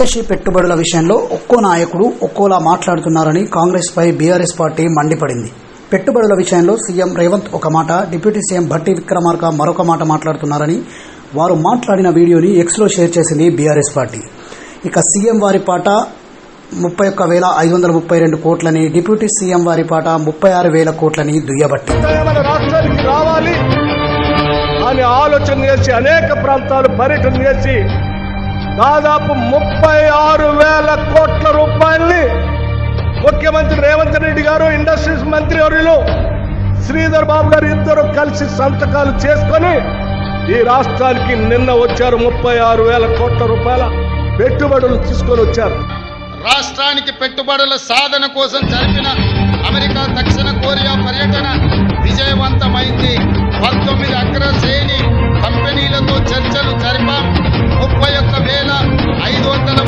విదేశీ పెట్టుబడుల విషయంలో ఒక్కో నాయకుడు ఒక్కోలా మాట్లాడుతున్నారని కాంగ్రెస్ పై బీఆర్ఎస్ పార్టీ మండిపడింది. పెట్టుబడుల విషయంలో సీఎం రేవంత్ ఒక మాట డిప్యూటీ సీఎం భట్టి విక్రమార్క మరొక మాట మాట్లాడుతున్నారని వారు మాట్లాడిన వీడియోని ఎక్స్లో షేర్ చేసింది బీఆర్ఎస్ పార్టీ. ఇక సీఎం వారి పాట ముప్పై ఒక్క వేల ఐదు వందల ముప్పై రెండు కోట్లని డిప్యూటీ సీఎం వారి పాట ముప్పై ఆరు వేల కోట్లని దుయ్యబట్టి. రావాలి అని ఆలోచన చేసి అనేక ప్రాంతాలు పర్యటన చేసి దాదాపు ముప్పై ఆరు వేల కోట్ల రూపాయల్ని ముఖ్యమంత్రి రేవంత్ రెడ్డి గారు ఇండస్ట్రీస్ మంత్రి వర్యులు శ్రీధర్ బాబు గారు ఇద్దరు కలిసి సంతకాలు చేసుకొని ఈ రాష్ట్రానికి నిన్న వచ్చారు ముప్పై ఆరు వేల కోట్ల రూపాయల పెట్టుబడులు తీసుకొని వచ్చారు. రాష్ట్రానికి పెట్టుబడుల సాధన కోసం జరిపిన